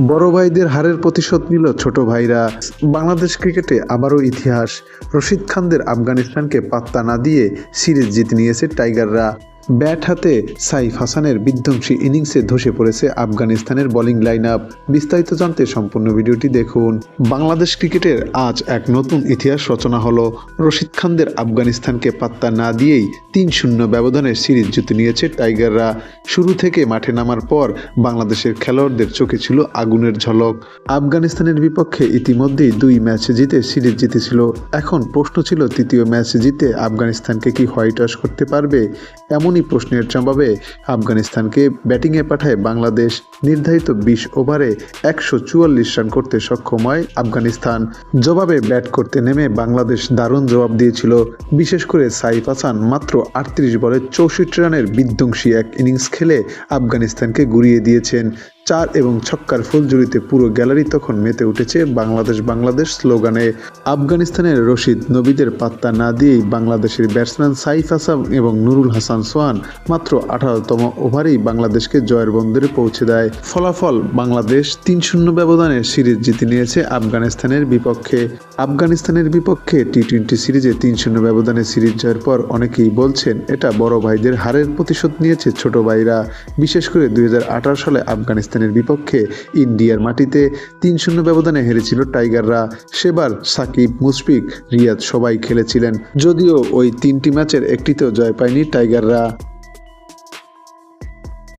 বড় ভাইদের হারের প্রতিশোধ নিল ছোট ভাইরা। বাংলাদেশ ক্রিকেটে আবারও ইতিহাস। রশিদ খানদের আফগানিস্তানকে পাত্তা না দিয়ে সিরিজ জিতে নিয়েছে টাইগাররা। ব্যাট হাতে সাইফ হাসানের বিধ্বংসী ইনিংসে ধসে পড়েছে আফগানিস্তানের বোলিং লাইন আপ বিস্তারিত জানতে সম্পূর্ণ ভিডিওটি দেখুন। বাংলাদেশ ক্রিকেটের আজ এক নতুন ইতিহাস রচনা হলো। রশিদ খানদের আফগানিস্তানকে পাত্তা না দিয়েই তিন শূন্য ব্যবধানে সিরিজ জিতে নিয়েছে টাইগাররা। শুরু থেকে মাঠে নামার পর বাংলাদেশের খেলোয়াড়দের চোখে ছিল আগুনের ঝলক। আফগানিস্তানের বিপক্ষে ইতিমধ্যেই দুই ম্যাচ জিতে সিরিজ জিতেছিল। এখন প্রশ্ন ছিল, তৃতীয় ম্যাচ জিতে আফগানিস্তানকে কি হোয়াইট ওয়াশ করতে পারবে? এমনই প্রশ্নের জবাবে আফগানিস্তানকে ব্যাটিংয়ে পাঠায় বাংলাদেশ। নির্ধারিত বিশ ওভারে একশো চুয়াল্লিশ রান করতে সক্ষম হয় আফগানিস্তান। জবাবে ব্যাট করতে নেমে বাংলাদেশ দারুণ জবাব দিয়েছিল। বিশেষ করে সাইফ হাসান মাত্র আটত্রিশ বলে চৌষট্টি রানের বিধ্বংসী এক ইনিংস খেলে আফগানিস্তানকে গুড়িয়ে দিয়েছেন। চার এবং ছক্কার ফুলজুরিতে পুরো গ্যালারি তখন মেতে উঠেছে বাংলাদেশ বাংলাদেশ স্লোগানে। আফগানিস্তানের রশিদ নবীদের পাত্তা না দিয়েই বাংলাদেশের ব্যাটসম্যান সাইফ হাসান এবং নুরুল হাসান সোহান মাত্র আঠারোতম ওভারেই বাংলাদেশকে জয়ের বন্দরে পৌঁছে দেয়। ফলাফল বাংলাদেশ তিন শূন্য ব্যবধানে সিরিজ জিতে নিয়েছে আফগানিস্তানের বিপক্ষে। আফগানিস্তানের বিপক্ষে টি টোয়েন্টি সিরিজে তিন শূন্য ব্যবধানে সিরিজ জয়ের পর অনেকেই বলছেন, এটা বড় ভাইদের হারের প্রতিশোধ নিয়েছে ছোট ভাইরা। বিশেষ করে দুই হাজার আঠারো সালে আফগানিস্তানের বিপক্ষে ইন্ডিয়ার মাটিতে তিন শূন্য ব্যবধানে হেরেছিল টাইগাররা। সেবার সাকিব, মুশফিক, রিয়াদ সবাই খেলেছিলেন, যদিও ওই তিনটি ম্যাচের একটিতেও জয় পায়নি টাইগাররা।